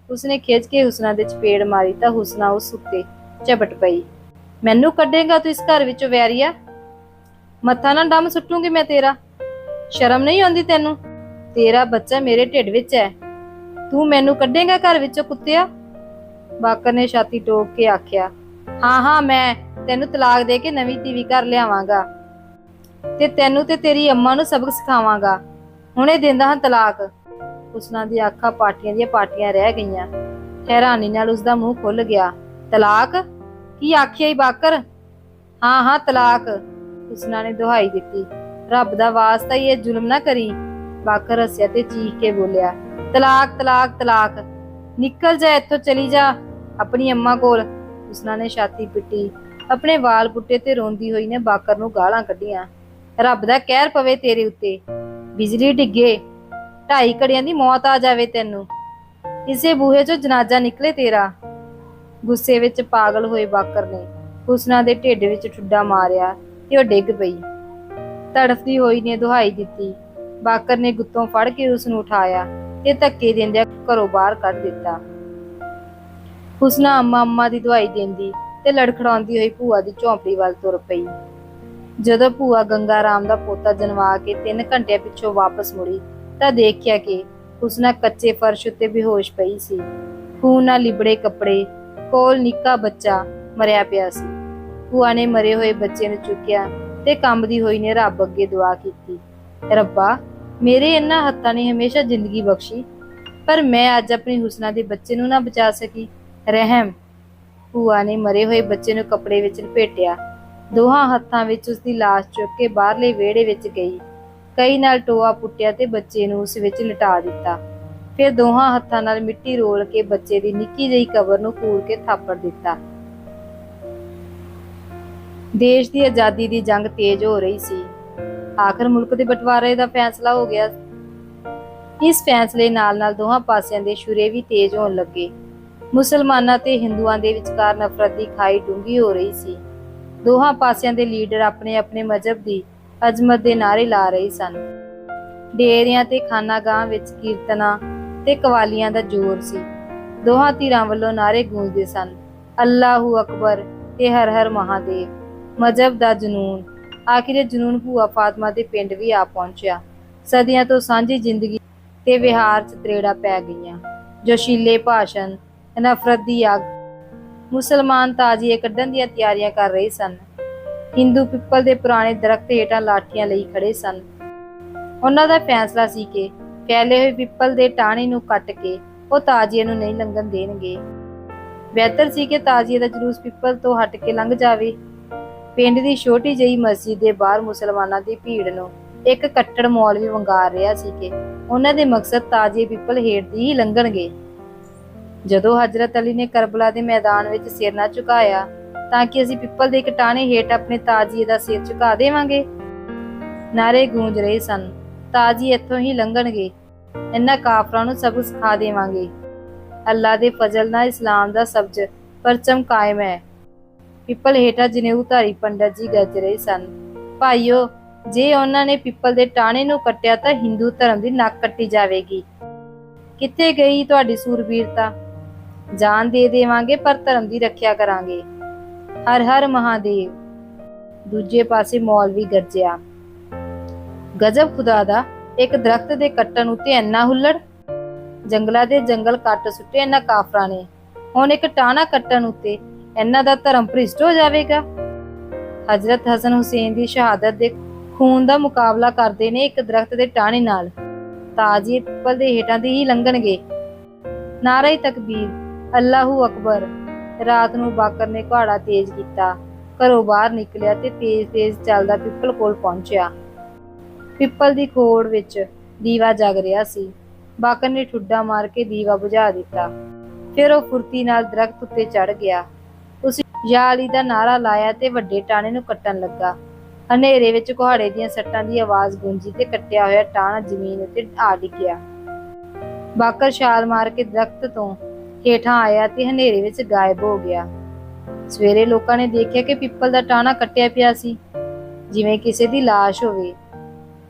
ਉਸਨੇ ਖਿੱਚ ਕੇ ਹੁਸਨਾ ਦੇ ਚਪੇੜ ਮਾਰੀ ਤਾਂ ਹੁਸਨਾ ਉਸ ਉੱਤੇ ਝਪਟ ਪਈ। ਮੈਨੂੰ ਕੱਢੇਗਾ ਤੂੰ ਇਸ ਘਰ ਵਿੱਚੋਂ ਵੈਰੀਆ? ਮੱਥਾ ਨਾ ਡੰਮ ਸੁੱਟੂਗੀ ਮੈਂ ਤੇਰਾ। ਸ਼ਰਮ ਨਹੀਂ ਆਉਂਦੀ ਤੈਨੂੰ? ਤੇਰਾ ਬੱਚਾ ਮੇਰੇ ਢਿੱਡ ਵਿੱਚ ਹੈ। ਤੂੰ ਮੈਨੂੰ ਕੱਢੇਗਾ ਘਰ ਵਿੱਚੋਂ ਕੁੱਤਿਆ? ਬਾਕਰ ਨੇ ਛਾਤੀ ਟੋਕ ਕੇ ਆਖਿਆ, ਹਾਂ ਹਾਂ, ਮੈਂ ਤੈਨੂੰ ਤਲਾਕ ਦੇ ਕੇ ਨਵੀਂ ਟੀਵੀ ਘਰ ਲਿਆਵਾਂਗਾ ਤੇ ਤੈਨੂੰ ਤੇ ਤੇਰੀ ਅੰਮਾ ਨੂੰ ਸਬਕ ਸਿਖਾਵਾਂਗਾ। ਹੁਣੇ ਦਿੰਦਾ ਹਾਂ ਤਲਾਕ। ਉਸਨਾਂ ਦੀ ਅੱਖਾਂ ਪਾਟੀਆਂ ਦੀਆਂ ਪਾਟੀਆਂ ਰਹਿ ਗਈਆਂ। ਹੈਰਾਨੀ ਨਾਲ ਉਸਦਾ ਮੂੰਹ ਖੁੱਲ ਗਿਆ। ਤਲਾਕ? ਕੀ ਆਖਿਆ ਈ ਬਾਕਰ? ਹਾਂ ਹਾਂ, ਤਲਾਕ। ਉਸਨਾਂ ਨੇ ਦੁਹਾਈ ਦਿੱਤੀ। ਰੱਬ ਦਾ ਵਾਸਤਾ ਇਹ ਜ਼ੁਲਮ ਨਾ ਕਰੀ। ਬਾਕਰ ਹੱਸਿਆ ਤੇ ਚੀਖ ਕੇ ਬੋਲਿਆ, ਤਲਾਕ ਤਲਾਕ ਤਲਾਕ। ਨਿਕਲ ਜਾ, ਇੱਥੋਂ ਚਲੀ ਜਾ। ਆਪਣੀ ਅੰਮਾ ਕੋਲ। ਉਸਨਾਂ ਨੇ ਛਾਤੀ ਪਿੱਟੀ। ਆਪਣੇ ਵਾਲ ਪੁੱਟੇ ਤੇ ਰੋਂਦੀ ਹੋਈ ਨੇ ਬਾਕਰ ਨੂੰ ਗਾਲਾਂ ਕੱਢੀਆਂ। ਰੱਬ ਦਾ ਕਹਿਰ ਪਵੇ ਤੇਰੇ ਉੱਤੇ। ਬਿਜਲੀ ਡਿੱਗੇ। ਢਾਈ ਘੜੀਆਂ ਦੀ ਮੌਤ ਆ ਜਾਵੇ ਤੈਨੂੰ। ਇਸੇ ਬੂਹੇ 'ਚੋਂ ਜਨਾਜ਼ਾ ਨਿਕਲੇ ਤੇਰਾ। ਗੁੱਸੇ ਵਿੱਚ ਪਾਗਲ ਹੋਏ ਬਾਕਰ ਨੇ ਹੁਸਨਾ ਦੇ ਢਿੱਡ ਵਿੱਚ ਠੁੱਡਾ ਮਾਰਿਆ ਤੇ ਉਹ ਡਿੱਗ ਪਈ। ਤੜਫਦੀ ਹੋਈ ਨੇ ਦੁਹਾਈ ਦਿੱਤੀ। ਬਾਕਰ ਨੇ ਗੁੱਤੋਂ ਫੜ ਕੇ ਉਸ ਨੂੰ ਉਠਾਇਆ ਤੇ ਧੱਕੇ ਦਿੰਦਿਆਂ ਘਰੋਂ ਬਾਹਰ ਕੱਢ ਦਿੱਤਾ। ਹੁਸਨਾ ਅੰਮਾ ਅੰਮਾ ਦੀ ਦੁਹਾਈ ਦਿੰਦੀ ਤੇ ਲੜਖੜਾਉਂਦੀ ਹੋਈ ਭੂਆ ਦੀ ਝੌਂਪੜੀ ਵੱਲ ਤੁਰ ਪਈ। ਜਦੋਂ ਭੂਆ ਗੰਗਾ ਰਾਮ ਦਾ ਪੋਤਾ ਜਨਵਾ ਕੇ 3 ਘੰਟਿਆਂ ਪਿੱਛੋਂ ਵਾਪਸ ਮੁੜੀ ਤਾਂ ਦੇਖਿਆ ਕਿ ਉਸਨਾ ਕੱਚੇ ਫਰਸ਼ ਉੱਤੇ ਬੇਹੋਸ਼ ਪਈ ਸੀ। ਖੂਨ ਨਾਲ ਲਿਬੜੇ ਕੱਪੜੇ, ਕੋਲ ਨਿੱਕਾ ਬੱਚਾ ਮਰਿਆ ਪਿਆ ਸੀ। ਭੂਆ ਨੇ ਮਰੇ ਹੋਏ ਬੱਚੇ ਨੂੰ ਚੁੱਕਿਆ ਤੇ ਕੰਬਦੀ ਹੋਈ ਨੇ ਰੱਬ ਅੱਗੇ ਦੁਆ ਕੀਤੀ। ਰੱਬਾ, ਮੇਰੇ ਇਹਨਾਂ ਹੱਥਾਂ ਨੇ ਹਮੇਸ਼ਾ ਜ਼ਿੰਦਗੀ ਬਖਸ਼ੀ, ਪਰ ਮੈਂ ਅੱਜ ਆਪਣੀ ਹੁਸਨਾ ਦੇ ਬੱਚੇ ਨੂੰ ਨਾ ਬਚਾ ਸਕੀ। ਰਹਿਮ। ਭੂਆ ਨੇ ਮਰੇ ਹੋਏ ਬੱਚੇ ਨੂੰ ਕੱਪੜੇ ਵਿੱਚ ਲਪੇਟਿਆ। ਦੋਹਾਂ ਹੱਥਾਂ ਵਿੱਚ ਉਸ ਦੀ ਲਾਸ਼ ਚੁੱਕ ਕੇ ਬਾਹਰਲੇ ਵਿਹੜੇ ਵਿੱਚ ਗਈ। ਕਈ ਨਾਲ ਟੋਆ ਪੁੱਟਿਆ ਤੇ ਬੱਚੇ ਨੂੰ ਉਸ ਵਿੱਚ ਲਟਾ ਦਿੱਤਾ। ਫਿਰ ਦੋਹਾਂ ਹੱਥਾਂ ਨਾਲ ਮਿੱਟੀ ਰੋਲ ਕੇ ਬੱਚੇ ਦੀ ਨਿੱਕੀ ਜਿਹੀ ਕਬਰ ਨੂੰ ਕੂੜ ਕੇ ਥਾਪੜ ਦਿੱਤਾ। ਦੇਸ਼ ਦੀ ਆਜ਼ਾਦੀ ਦੀ ਜੰਗ ਤੇਜ਼ ਹੋ ਰਹੀ ਸੀ। ਆਖਰ ਮੁਲਕ ਦੇ ਬਟਵਾਰੇ ਦਾ ਫੈਸਲਾ ਹੋ ਗਿਆ। ਇਸ ਫੈਸਲੇ ਨਾਲ ਨਾਲ ਦੋਹਾਂ ਪਾਸਿਆਂ ਦੇ ਸ਼ੁਰੇ ਵੀ ਤੇਜ਼ ਹੋਣ ਲੱਗੇ। ਮੁਸਲਮਾਨਾਂ ਤੇ ਹਿੰਦੂਆਂ ਦੇ ਵਿਚਕਾਰ ਨਫ਼ਰਤ ਦੀ ਖਾਈ ਡੂੰਗੀ ਹੋ ਰਹੀ ਸੀ। ਦੋਹਾਂ ਪਾਸਿਆਂ ਦੇ ਲੀਡਰ ਆਪਣੇ ਆਪਣੇ ਮਜ਼ਹਬ ਦੀ ਅਜ਼ਮਤ ਦੇ ਨਾਰੇ ਲਾ ਰਹੇ ਸਨ। ਡੇਰਿਆਂ ਤੇ ਖਾਨਾਗਾਹਾਂ ਵਿੱਚ ਕੀਰਤਨਾਂ ਤੇ ਕਵਾਲੀਆਂ ਦਾ ਜ਼ੋਰ ਸੀ। ਦੋਹਾਂ ਧਿਰਾਂ ਵੱਲੋਂ ਨਾਰੇ ਗੂੰਜਦੇ ਸਨ, ਅੱਲਾਹੂ ਅਕਬਰ ਤੇ ਹਰ ਹਰ ਮਹਾਦੇਵ। ਮਜ਼ਹਬ ਦਾ ਜਨੂਨ। ਆਖਿਰ ਇਹ ਜਨੂਨ ਭੂਆ ਫਾਤਮਾ ਦੇ ਪਿੰਡ ਵੀ ਆ ਪਹੁੰਚਿਆ। ਸਦੀਆਂ ਤੋਂ ਸਾਂਝੀ ਜ਼ਿੰਦਗੀ ਤੇ ਵਿਹਾਰ ਚ ਤਰੇੜਾ ਪੈ ਗਈਆਂ। ਜੋਸ਼ੀਲੇ ਭਾਸ਼ਣ, ਨਫ਼ਰਤ ਦੀ ਅੱਗ। ਮੁਸਲਮਾਨ ਤਾਜ਼ੀਏ ਕੱਢਣ ਦੀਆਂ ਤਿਆਰੀਆਂ ਕਰ ਰਹੇ ਸਨ। ਹਿੰਦੂ ਪਿੱਪਲ ਦੇ ਪੁਰਾਣੇ ਦਰਖਤ ਹੇਠਾਂ ਲਾਠੀਆਂ ਲਈ ਖੜੇ ਸਨ। ਉਹਨਾਂ ਦਾ ਫੈਸਲਾ ਸੀ ਕਿ ਫੈਲੇ ਹੋਏ ਪਿੱਪਲ ਦੇ ਟਾਹਣੇ ਨੂੰ ਕੱਟ ਕੇ ਉਹ ਤਾਜ਼ੀਏ ਨੂੰ ਨਹੀਂ ਲੰਘਣ ਦੇਣਗੇ। ਬਿਹਤਰ ਸੀ ਕਿ ਤਾਜ਼ੀਏ ਦਾ ਜਲੂਸ ਪਿੱਪਲ ਤੋਂ ਹਟ ਕੇ ਲੰਘ ਜਾਵੇ। ਪਿੰਡ ਦੀ ਛੋਟੀ ਜਿਹੀ ਮਸਜਿਦ ਦੇ ਬਾਹਰ ਮੁਸਲਮਾਨਾਂ ਦੀ ਭੀੜ ਨੂੰ ਇੱਕ ਕੱਟੜ ਮੌਲਵੀ ਵੰਗਾਰ ਰਿਹਾ ਸੀ ਕਿ ਉਹਨਾਂ ਦੇ ਮਕਸਦ ਤਾਜ਼ੀਏ ਪਿੱਪਲ ਹੇਠ ਦੀ ਹੀ ਲੰਘਣਗੇ। ਜਦੋਂ ਹਜ਼ਰਤ ਅਲੀ ਨੇ ਕਰਬਲਾ ਦੇ ਮੈਦਾਨ ਵਿੱਚ ਸਿਰ ਨਾ ਝੁਕਾਇਆ ਤਾਂ ਕਿ ਅਸੀਂ ਪਿੱਪਲ ਦੇ ਕਟਾਣੇ ਹੇਠ ਆਪਣੇ ਤਾਜੀਏ ਦਾ ਸਿਰ ਝੁਕਾ ਦੇਵਾਂਗੇ। ਨਾਰੇ ਗੂੰਜ ਰਹੇ ਸਨ। ਤਾਜੀ ਇੱਥੋਂ ਹੀ ਲੰਘਣਗੇ। ਇਹਨਾਂ ਕਾਫਰਾਂ ਨੂੰ ਸਬਕ ਸਿਖਾ ਦੇਵਾਂਗੇ। ਅੱਲਾ ਦੇ ਫਜ਼ਲ ਨਾਲ ਇਸਲਾਮ ਦਾ ਸਬਜ ਪਰਚਮ ਕਾਇਮ ਹੈ। ਪਿੱਪਲ ਹੇਠਾਂ ਜਨੇਊ ਧਾਰੀ ਪੰਡਤ ਜੀ ਗੱਜ ਰਹੇ ਸਨ। ਭਾਈਓ, ਜੇ ਉਹਨਾਂ ਨੇ ਪਿੱਪਲ ਦੇ ਟਾਣੇ ਨੂੰ ਕੱਟਿਆ ਤਾਂ ਹਿੰਦੂ ਧਰਮ ਦੀ ਨੱਕ ਕੱਟੀ ਜਾਵੇਗੀ। ਕਿੱਥੇ ਗਈ ਤੁਹਾਡੀ ਸੂਰਬੀਰਤਾ? ਜਾਨ ਦੇ ਦੇਵਾਂਗੇ ਪਰ ਧਰਮ ਦੀ ਰੱਖਿਆ ਕਰਾਂਗੇ। ਹਰ ਹਰ ਮਹਾਦੇਵ, ਦੂਜੇ ਪਾਸੇ ਮੌਲਵੀ ਗਰਜਿਆ। ਗਜਬ ਖੁਦਾ ਦਾ, ਇੱਕ ਦਰਖਤ ਦੇ ਕੱਟਣ ਉੱਤੇ ਇੰਨਾ ਹੁੱਲੜ? ਜੰਗਲਾਂ ਦੇ ਜੰਗਲ ਕੱਟ ਸੁੱਟੇ ਇਹਨਾਂ ਕਾਫਰਾਂ ਨੇ। ਹੁਣ ਇੱਕ ਟਾਣਾ ਕੱਟਣ ਉੱਤੇ ਇਹਨਾਂ ਦਾ ਧਰਮ ਭ੍ਰਿਸ਼ਟ ਹੋ ਜਾਵੇਗਾ? ਹਜ਼ਰਤ ਹਸਨ ਹੁਸੈਨ ਦੀ ਸ਼ਹਾਦਤ ਦੇ ਖੂਨ ਦਾ ਮੁਕਾਬਲਾ ਕਰਦੇ ਨੇ ਇੱਕ ਦਰਖਤ ਦੇ ਟਾਣੇ ਨਾਲ। ਤਾਜੀ ਪਿੱਪਲ ਦੇ ਹੇਠਾਂ ਦੀ ਹੀ ਲੰਘਣਗੇ। ਨਾਰਾ ਤਕਬੀਰ, ਅੱਲਾਹੂ ਅਕਬਰ। ਰਾਤ ਨੂੰ ਬਾਕਰ ਨੇ ਘਾੜਾ ਤੇਜ਼ ਕੀਤਾ। ਘਰੋਂ ਬਾਹਰ ਨਿਕਲਿਆ ਤੇ ਤੇਜ਼-ਤੇਜ਼ ਚੱਲਦਾ ਪਿੱਪਲ ਕੋਲ ਪਹੁੰਚਿਆ। ਪਿੱਪਲ ਦੀ ਖੋੜ ਵਿੱਚ ਦੀਵਾ ਜਗ ਰਿਹਾ ਸੀ। ਬਾਕਰ ਨੇ ਠੁੱਡਾ ਮਾਰ ਕੇ ਦੀਵਾ ਬੁਝਾ ਦਿੱਤਾ। ਫਿਰ ਉਹ ਫੁਰਤੀ ਨਾਲ ਦਰਖਤ ਉੱਤੇ ਚੜ ਗਿਆ। ਉਸ ਯਾ ਦਾ ਨਾਰਾ ਲਾਇਆ ਤੇ ਵੱਡੇ ਟਾਣੇ ਨੂੰ ਕੱਟਣ ਲੱਗਾ। ਹਨੇਰੇ ਵਿੱਚ ਕੁਹਾੜੇ ਦੀਆਂ ਸੱਟਾਂ ਦੀ ਆਵਾਜ਼ ਗੂੰਜੀ ਤੇ ਕੱਟਿਆ ਹੋਇਆ ਟਾਣਾ ਜ਼ਮੀਨ ਉੱਤੇ ਆ ਡਿੱਗਿਆ। ਬਾਕਰ ਛਾਲ ਮਾਰ ਕੇ ਦਰਖਤ ਤੋਂ ਹੇਠਾਂ ਆਇਆ ਤੇ ਹਨੇਰੇ ਵਿੱਚ ਗਾਇਬ ਹੋ ਗਿਆ। ਸਵੇਰੇ ਲੋਕਾਂ ਨੇ ਦੇਖਿਆ ਕਿ ਪਿੱਪਲ ਦਾ ਟਾਣਾ ਕੱਟਿਆ ਪਿਆ ਸੀ, ਜਿਵੇਂ ਕਿਸੇ ਦੀ ਲਾਸ਼ ਹੋਵੇ।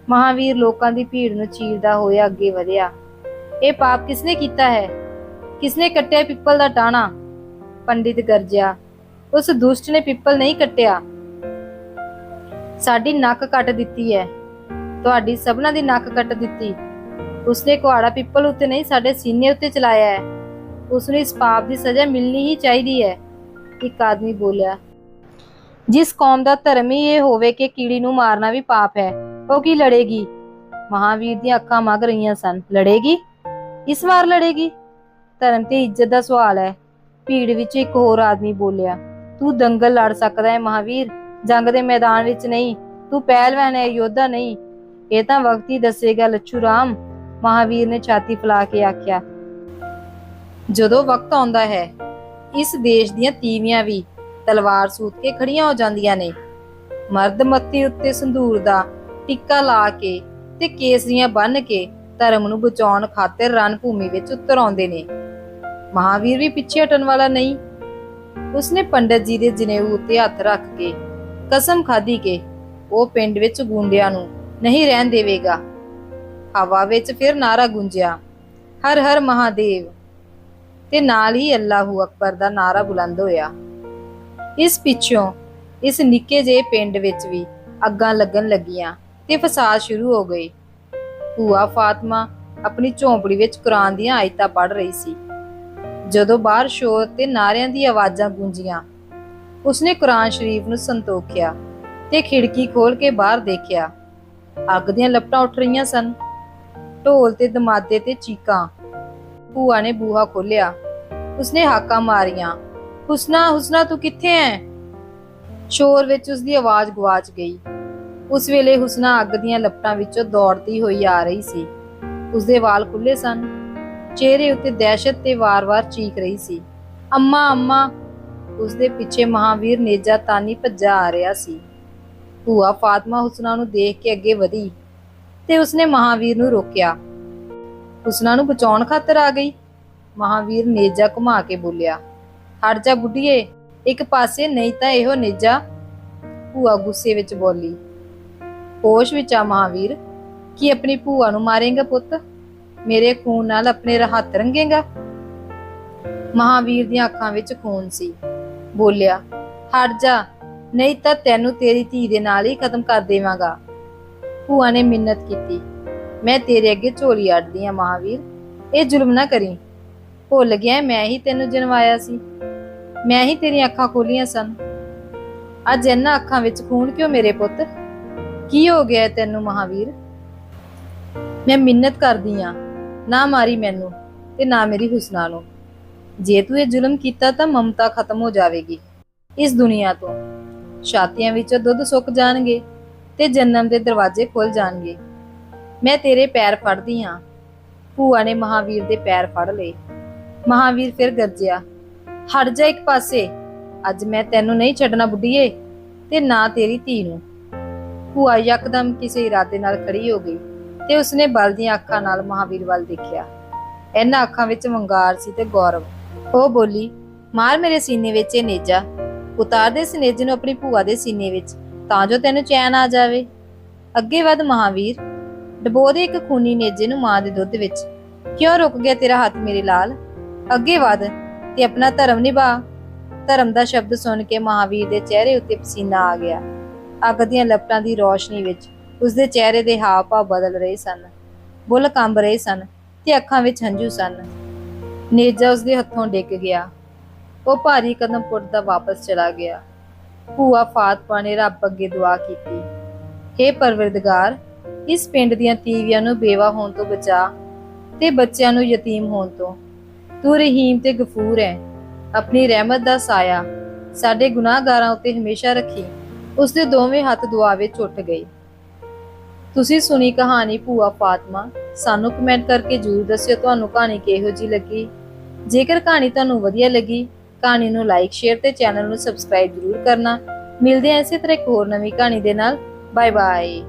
ਮਹਾਵੀਰ ਲੋਕਾਂ ਦੀ ਭੀੜ ਨੂੰ ਚੀਰਦਾ ਹੋਇਆ ਅੱਗੇ ਵਧਿਆ। ਇਹ ਪਾਪ ਕਿਸਨੇ ਕੀਤਾ ਹੈ? ਕਿਸਨੇ ਕੱਟਿਆ ਪਿੱਪਲ ਦਾ ਟਾਣਾ ਪੰਡਿਤ ਗਰਜਿਆ, ਉਸ ਦੁਸ਼ਟ ਨੇ ਪਿੱਪਲ ਨਹੀਂ ਕੱਟਿਆ। ਸਾਡੀ ਨੱਕ ਕੱਟ ਦਿੱਤੀ ਹੈ। ਤੁਹਾਡੀ ਸਭਨਾਂ ਦੀ ਨੱਕ ਕੱਟ ਦਿੱਤੀ। ਉਸਨੇ ਕੁਹਾੜਾ ਪਿੱਪਲ ਉੱਤੇ ਨਹੀਂ, ਸਾਡੇ ਸੀਨੇ ਉੱਤੇ ਚਲਾਇਆ ਹੈ। ਉਸ ਨੂੰ ਇਸ ਪਾਪ ਦੀ ਸਜ਼ਾ ਮਿਲਣੀ ਹੀ ਚਾਹੀਦੀ ਹੈ। ਇੱਕ ਆਦਮੀ ਬੋਲਿਆ, ਜਿਸ ਕੌਮ ਦਾ ਧਰਮ ਹੀ ਇਹ ਹੋਵੇ ਕਿ ਕੀੜੀ ਨੂੰ ਮਾਰਨਾ ਵੀ ਪਾਪ ਹੈ, ਉਹ ਕੀ ਲੜੇਗੀ? ਮਹਾਵੀਰ ਦੀਆਂ ਅੱਖਾਂ ਮਗ ਰਹੀਆਂ ਸਨ। ਲੜੇਗੀ? ਇਸ ਵਾਰ ਲੜੇਗੀ? ਧਰਮ ਤੇ ਇੱਜ਼ਤ ਦਾ ਸਵਾਲ ਹੈ। ਭੀੜ ਵਿੱਚ ਇੱਕ ਹੋਰ ਆਦਮੀ ਬੋਲਿਆ, ਤੂੰ ਦੰਗਲ ਲੜ ਸਕਦਾ ਹੈ ਮਹਾਵੀਰ। ਜੰਗ ਦੇ ਮੈਦਾਨ ਵਿੱਚ ਨਹੀਂ, ਤੂੰ ਪਹਿਲਵਾਨ ਹੈ, ਯੋਧਾ ਨਹੀਂ। ਇਹ ਤਾਂ ਵਕਤ ਹੀ ਦੱਸੇਗਾ, ਲੱਛੂ ਰਾਮ। ਮਹਾਵੀਰ ਨੇ ਛਾਤੀ ਫੁਲਾ ਕੇ ਆਖਿਆ ਜਦੋਂ ਵਕਤ ਆਉਂਦਾ ਹੈ, ਇਸ ਦੇਸ਼ ਦੀਆਂ ਤੀਵੀਆਂ ਵੀ ਤਲਵਾਰ ਸੂਤ ਕੇ ਖੜੀਆਂ ਹੋ ਜਾਂਦੀਆਂ ਨੇ। ਮਰਦ ਮੱਥੇ ਉੱਤੇ ਸੰਧੂਰ ਦਾ ਟਿੱਕਾ ਲਾ ਕੇ ਤੇ ਕੇਸਰੀਆਂ ਬੰਨ ਕੇ ਧਰਮ ਨੂੰ ਬਚਾਉਣ ਖਾਤਰ ਰਣ ਭੂਮੀ ਵਿੱਚ ਉਤਰ ਆਉਂਦੇ ਨੇ। ਮਹਾਵੀਰ ਵੀ ਪਿੱਛੇ ਹਟਣ ਵਾਲਾ ਨਹੀਂ। ਉਸਨੇ ਪੰਡਤ ਜੀ ਦੇ ਜਨੇਊ ਉੱਤੇ ਹੱਥ ਰੱਖ ਕੇ ਕਸਮ ਖਾਧੀ ਕਿ ਉਹ ਪਿੰਡ ਵਿੱਚ ਗੁੰਡਿਆਂ ਨੂੰ ਨਹੀਂ ਰਹਿਣ ਦੇਵੇਗਾ। ਹਵਾ ਵਿੱਚ ਫਿਰ ਨਾਰਾ ਗੂੰਜਿਆ। ਹਰ ਹਰ ਮਹਾਦੇਵ ਤੇ ਨਾਲ ਹੀ ਅੱਲਾਹੂ ਅਕਬਰ ਦਾ ਨਾਰਾ ਬੁਲੰਦ ਹੋਇਆ। ਇਸ ਪਿੱਛੋਂ ਇਸ ਨਿੱਕੇ ਜਿਹੇ ਪਿੰਡ ਵਿੱਚ ਵੀ ਅੱਗਾਂ ਲੱਗਣ ਲੱਗੀਆਂ ਤੇ ਫਸਾਦ ਸ਼ੁਰੂ ਹੋ ਗਈ ਭੂਆ ਫਾਤਮਾ ਆਪਣੀ ਝੌਂਪੜੀ ਵਿੱਚ ਕੁਰਾਨ ਦੀਆਂ ਆਇਤਾਂ ਪੜ੍ਹ ਰਹੀ ਸੀ। ਜਦੋਂ ਬਾਹਰ ਸ਼ੋਰ ਤੇ ਨਾਰਿਆਂ ਦੀ ਆਵਾਜ਼ਾਂ ਗੂੰਜੀਆਂ, ਉਸਨੇ ਕੁਰਾਨ ਸ਼ਰੀਫ ਨੂੰ ਸੰਤੋਖਿਆ ਤੇ ਖਿੜਕੀ ਖੋਲ ਕੇ ਬਾਹਰ ਦੇਖਿਆ। ਅੱਗ ਦੀਆਂ ਲਪਟਾਂ ਉੱਠ ਰਹੀਆਂ ਸਨ। ਢੋਲ ਤੇ ਦਮਾਦੇ ਤੇ ਚੀਕਾਂ। ਭੂਆ ਨੇ ਬੂਹਾ ਖੋਲਿਆ ਉਸਨੇ ਹਾਕਾਂ ਮਾਰੀਆਂ। ਹੁਸਨਾ ਹੁਸਨਾ, ਤੂੰ ਕਿੱਥੇ ਐ? ਸ਼ੋਰ ਵਿੱਚ ਉਸਦੀ ਆਵਾਜ਼ ਗਵਾਚ ਗਈ। ਉਸ ਵੇਲੇ ਹੁਸਨਾ ਅੱਗ ਦੀਆਂ ਲਪਟਾਂ ਵਿੱਚੋਂ ਦੌੜਦੀ ਹੋਈ ਆ ਰਹੀ ਸੀ। ਉਸਦੇ ਵਾਲ ਖੁੱਲੇ ਸਨ। ਚਿਹਰੇ ਉੱਤੇ ਦਹਿਸ਼ਤ ਤੇ ਵਾਰ-ਵਾਰ ਚੀਕ ਰਹੀ ਸੀ। ਅੰਮਾ ਅੰਮਾ! ਉਸਦੇ ਪਿੱਛੇ ਮਹਾਵੀਰ ਨੇਜਾ ਤਾਨੀ ਭੱਜਾ ਆ ਰਿਹਾ ਸੀ। ਭੂਆ ਫਾਤਮਾ ਹੁਸਨਾ ਨੂੰ ਦੇਖ ਕੇ ਅੱਗੇ ਵਧੀ ਤੇ ਉਸਨੇ ਮਹਾਵੀਰ ਨੂੰ ਰੋਕਿਆ। ਹੁਸਨਾ ਨੂੰ ਬਚਾਉਣ ਖਾਤਰ ਆ ਗਈ। ਮਹਾਵੀਰ ਨੇਜਾ ਘੁਮਾ ਕੇ ਬੋਲਿਆ, ਹਟ ਜਾ ਬੁੱਢੀਏ, ਇੱਕ ਪਾਸੇ ਨਹੀਂ ਤਾਂ ਇਹੋ ਨੇਜਾ, ਭੂਆ ਗੁੱਸੇ ਵਿੱਚ ਬੋਲੀ। ਹੋਸ਼ ਵਿੱਚ ਆ ਮਹਾਵੀਰ, ਕੀ ਆਪਣੀ ਭੂਆ ਨੂੰ ਮਾਰੇਗਾ ਪੁੱਤ? ਮੇਰੇ ਖੂਨ ਨਾਲ ਆਪਣੇ ਹੱਥ ਰੰਗੇਗਾ? ਮਹਾਵੀਰ ਦੀਆਂ ਅੱਖਾਂ ਵਿੱਚ ਖੂਨ ਸੀ, ਬੋਲਿਆ, ਹਟ ਜਾ, ਨਹੀਂ ਤਾਂ ਤੈਨੂੰ ਤੇਰੀ ਧੀ ਦੇ ਨਾਲ ਹੀ ਖਤਮ ਕਰ ਦੇਵਾਂਗਾ। ਭੂਆ ਨੇ ਮਿੰਨਤ ਕੀਤੀ, ਮੈਂ ਤੇਰੇ ਅੱਗੇ ਝੋਲੀ ਅੜਦੀ ਆ, ਮਹਾਵੀਰ, ਇਹ ਜ਼ੁਲਮ ਨਾ ਕਰੀ। ਭੁੱਲ ਗਿਆ ਮੈਂ ਹੀ ਤੈਨੂੰ ਜਨਵਾਇਆ ਸੀ। ਮੈਂ ਹੀ ਤੇਰੀਆਂ ਅੱਖਾਂ ਖੋਲੀਆਂ ਸਨ। ਅੱਜ ਇਹਨਾਂ ਅੱਖਾਂ ਵਿੱਚ ਖੂਨ ਕਿਉਂ ਮੇਰੇ ਪੁੱਤ? ਕੀ ਹੋ ਗਿਆ ਤੈਨੂੰ ਮਹਾਵੀਰ? ਮੈਂ ਮਿੰਨਤ ਕਰਦੀ ਆ ਨਾ ਮਾਰੀ ਮੈਨੂੰ ਤੇ ਨਾ ਮੇਰੀ ਹੁਸਨਾ ਨੂੰ ਜੇ ਤੂੰ ਇਹ ਜ਼ੁਲਮ ਕੀਤਾ ਤਾਂ ਮਮਤਾ ਖਤਮ ਹੋ ਜਾਵੇਗੀ ਇਸ ਦੁਨੀਆ ਤੋਂ। ਛਾਤੀਆਂ ਵਿੱਚੋਂ ਦੁੱਧ ਸੁੱਕ ਜਾਣਗੇ ਤੇ ਜਨਮ ਦੇ ਦਰਵਾਜ਼ੇ ਖੁੱਲ ਜਾਣਗੇ। ਮੈਂ ਤੇਰੇ ਪੈਰ ਫੜਦੀ ਹਾਂ। ਭੂਆ ਨੇ ਮਹਾਵੀਰ ਦੇ ਪੈਰ ਫੜ ਲਏ। ਮਹਾਵੀਰ ਫਿਰ ਗਰਜਿਆ, ਹਟ ਜਾ ਇੱਕ ਪਾਸੇ, ਅੱਜ ਮੈਂ ਤੈਨੂੰ ਨਹੀਂ ਛੱਡਣਾ ਬੁੱਢੀਏ, ਤੇ ਨਾ ਤੇਰੀ ਧੀ ਨੂੰ। ਭੂਆ ਯਕਦਮ ਕਿਸੇ ਇਰਾਦੇ ਨਾਲ ਖੜੀ ਹੋ ਗਈ ਤੇ ਉਸਨੇ ਬਲਦੀਆਂ ਅੱਖਾਂ ਨਾਲ ਮਹਾਵੀਰ ਵੱਲ ਦੇਖਿਆ। ਇਹਨਾਂ ਅੱਖਾਂ ਵਿੱਚ ਵੰਗਾਰ ਸੀ ਤੇ ਗੌਰਵ। ਉਹ ਬੋਲੀ, ਮਾਰ ਮੇਰੇ ਸੀਨੇ ਵਿੱਚ ਇਹ ਨੇਜਾ, ਉਤਾਰ ਦੇ ਇਸ ਨੂੰ ਆਪਣੀ ਭੂਆ ਦੇ ਸੀਨੇ ਵਿੱਚ, ਤਾਂ ਜੋ ਤੈਨੂੰ ਚੈਨ ਆ ਜਾਵੇ। ਅੱਗੇ ਵੱਧ ਮਹਾਵੀਰ, ਡਬੋ ਦੇ ਇੱਕ ਖੂਨੀ ਨੇਜੇ ਨੂੰ ਮਾਂ ਦੇ ਦੁੱਧ ਵਿੱਚ, ਕਿਉਂ ਰੁਕ ਗਿਆ ਤੇਰਾ ਹੱਥ ਮੇਰੇ ਲਾਲ? ਅੱਗੇ ਵੱਧ ਤੇ ਆਪਣਾ ਧਰਮ ਨਿਭਾ। ਧਰਮ ਦਾ ਸ਼ਬਦ ਸੁਣ ਕੇ ਮਹਾਵੀਰ ਦੇ ਚਿਹਰੇ ਉੱਤੇ ਪਸੀਨਾ ਆ ਗਿਆ। ਅੱਗ ਦੀਆਂ ਲਪਟਾਂ ਦੀ ਰੋਸ਼ਨੀ ਵਿੱਚ ਉਸਦੇ ਚਿਹਰੇ ਦੇ ਹਾਵ ਭਾਵ ਬਦਲ ਰਹੇ ਸਨ। ਬੁੱਲ ਕੰਬ ਰਹੇ ਸਨ ਤੇ ਅੱਖਾਂ ਵਿੱਚ ਹੰਝੂ ਸਨ। ਨੇਜਾ ਉਸਦੇ ਹੱਥੋਂ ਡਿੱਗ ਗਿਆ। ਉਹ ਭਾਰੀ ਕਦਮ ਪੁੱਟਦਾ ਵਾਪਸ ਚਲਾ ਗਿਆ। ਭੂਆ ਫਾਤਮਾ ਨੇ ਰੱਬ ਅੱਗੇ ਦੁਆ ਕੀਤੀ। हे ਪਰਵਰਦਗਾਰ, ਇਸ ਪਿੰਡ ਦੀਆਂ ਤੀਵੀਆਂ ਨੂੰ ਬੇਵਾ ਹੋਣ ਤੋਂ ਬਚਾ ਤੇ ਬੱਚਿਆਂ ਨੂੰ ਯਤੀਮ ਹੋਣ ਤੋਂ। ਤੂੰ ਰਹੀਮ ਤੇ ਗਫੂਰ ਹੈ ਆਪਣੀ ਰਹਿਮਤ ਦਾ ਸਾਇਆ ਸਾਡੇ ਗੁਨਾਹਗਾਰਾਂ ਉੱਤੇ ਹਮੇਸ਼ਾ ਰੱਖੀ। ਉਸਦੇ ਦੋਵੇਂ ਹੱਥ ਦੁਆ ਵਿੱਚ ਉੱਠ ਗਏ। ਤੁਸੀਂ ਸੁਣੀ ਕਹਾਣੀ ਭੂਆ ਫਾਤਮਾ। ਸਾਨੂੰ ਕਮੈਂਟ ਕਰਕੇ ਜਰੂਰ ਦੱਸਿਓ ਤੁਹਾਨੂੰ ਕਹਾਣੀ ਕਿਹੋ ਜੀ ਲੱਗੀ। ਜੇਕਰ ਕਹਾਣੀ ਤੁਹਾਨੂੰ ਵਧੀਆ ਲੱਗੀ, ਕਹਾਣੀ ਨੂੰ ਲਾਈਕ ਸ਼ੇਅਰ ਤੇ ਚੈਨਲ ਨੂੰ ਸਬਸਕ੍ਰਾਈਬ ਜਰੂਰ ਕਰਨਾ। ਮਿਲਦੇ ਹਾਂ ਇਸੇ ਤਰ੍ਹਾਂ ਇੱਕ ਹੋਰ ਨਵੀਂ ਕਹਾਣੀ ਦੇ ਨਾਲ। Bye bye